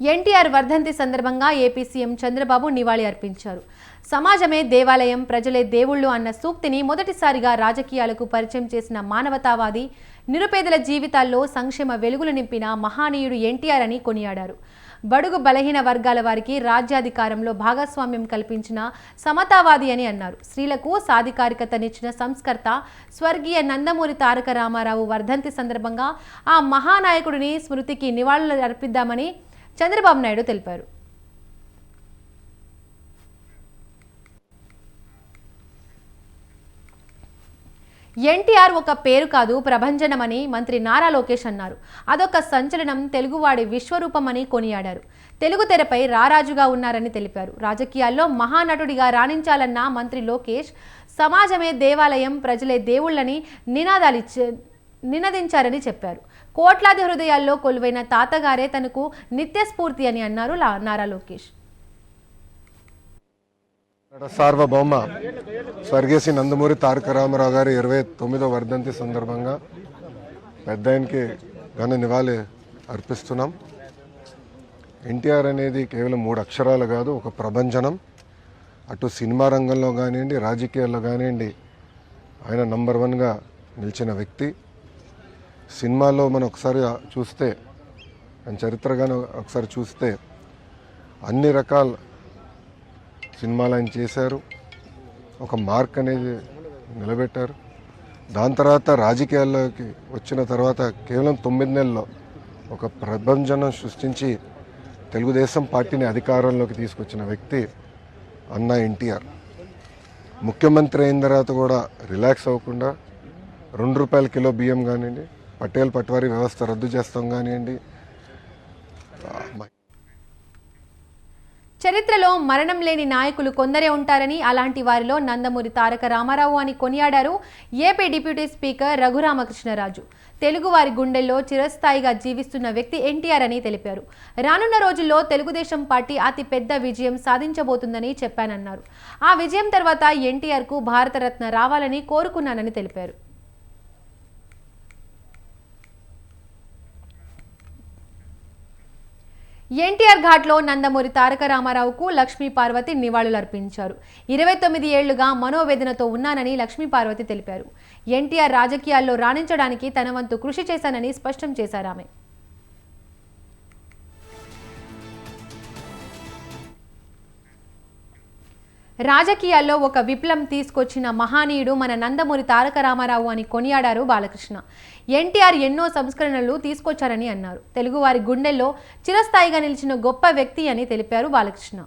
ఎన్టీఆర్ వర్ధంతి సందర్భంగా AP CM Chandrababu నివాళి అర్పించారు. సమాజమే దేవాలయం ప్రజలే దేవుళ్ళు అన్న సూక్తిని మొదటిసారిగా రాజకీయాలకు పరిచయం చేసిన మానవతావాది నిరుపేదల జీవితాల్లో సంక్షేమ వెలుగులు నింపిన మహానీయుడు ఎన్టీఆర్ అని కొనియాడారు. బడుగు బలహీన వర్గాల వారికి రాజ్యాధికారంలో భాగస్వామ్యం కల్పించిన సమతావాది అని అన్నారు. స్త్రీలకు సాధికారికతనిచ్చిన సంస్కర్త స్వర్గీయ నందమూరి తారక రామారావు వర్ధంతి సందర్భంగా ఆ మహానాయకుడిని స్మృతికి నివాళులు అర్పిద్దామని చంద్రబాబు నాయుడు తెలిపారు. ఎన్టీఆర్ ఒక పేరు కాదు ప్రభంజనమని మంత్రి నారా లోకేష్ అన్నారు. అదొక సంచలనం తెలుగువాడి విశ్వరూపమని కొనియాడారు. తెలుగు తెరపై రారాజుగా ఉన్నారని తెలిపారు. రాజకీయాల్లో మహానటుడిగా రాణించాలన్న మంత్రి లోకేష్ సమాజమే దేవాలయం ప్రజలే దేవుళ్ళని నినాదాలిచ్చే నినదించారని చెప్పారు. కోట్లాది హృదయాల్లో కొలువైన తాతగారే తనకు నిత్యస్ఫూర్తి అని అన్నారు లా- నారా లోకేష్. సార్వభౌమ స్వర్గీయ నందమూరి తారక రామారావు గారి ఇరవై తొమ్మిదో వర్ధంతి సందర్భంగా పెద్ద ఆయనకి ఘన నివాళి అర్పిస్తున్నాం. ఎన్టీఆర్ అనేది కేవలం మూడు అక్షరాలు కాదు ఒక ప్రభంజనం. అటు సినిమా రంగంలో కానివ్వండి రాజకీయాల్లో కానివ్వండి ఆయన నంబర్ వన్గా నిలిచిన వ్యక్తి. సినిమాలో మనం ఒకసారి చూస్తే ఆయన చరిత్రగానే ఒకసారి చూస్తే అన్ని రకాల సినిమాలు ఆయన చేశారు. ఒక మార్క్ అనేది నిలబెట్టారు. దాని తర్వాత రాజకీయాల్లోకి వచ్చిన తర్వాత కేవలం తొమ్మిది నెలల్లో ఒక ప్రభంజనం సృష్టించి తెలుగుదేశం పార్టీని అధికారంలోకి తీసుకొచ్చిన వ్యక్తి అన్న ఎన్టీఆర్. ముఖ్యమంత్రి అయిన తర్వాత కూడా రిలాక్స్ అవ్వకుండా రెండు రూపాయల కిలో బియ్యం కానివ్వండి పటేల్ పట్వారీ వ్యవస్థ రద్దు చేస్తాం కానివ్వండి. చరిత్రలో మరణం లేని నాయకులు కొందరే ఉంటారని అలాంటి వారిలో నందమూరి తారక రామారావు అని కొనియాడారు ఏపీ డిప్యూటీ స్పీకర్ రఘురామకృష్ణరాజు. తెలుగువారి గుండెల్లో చిరస్థాయిగా జీవిస్తున్న వ్యక్తి ఎన్టీఆర్ అని తెలిపారు. రానున్న రోజుల్లో తెలుగుదేశం పార్టీ అతి పెద్ద విజయం సాధించబోతుందని చెప్పానన్నారు. ఆ విజయం తర్వాత ఎన్టీఆర్కు భారతరత్న రావాలని కోరుకున్నానని తెలిపారు. ఎన్టీఆర్ ఘాట్లో నందమూరి తారక రామారావుకు లక్ష్మీ పార్వతి నివాళులర్పించారు. ఇరవై తొమ్మిది ఏళ్ళుగా మనోవేదనతో ఉన్నానని లక్ష్మీ పార్వతి తెలిపారు. ఎన్టీఆర్ రాజకీయాల్లో రాణించడానికి తన వంతు కృషి చేశానని స్పష్టం చేశారు ఆమె. రాజకీయాల్లో ఒక విప్లవం తీసుకొచ్చిన మహానీయుడు మన నందమూరి తారక రామారావు అని కొనియాడారు బాలకృష్ణ. ఎన్టీఆర్ ఎన్నో సంస్కరణలు తీసుకొచ్చారని అన్నారు. తెలుగువారి గుండెల్లో చిరస్థాయిగా నిలిచిన గొప్ప వ్యక్తి అని తెలిపారు బాలకృష్ణ.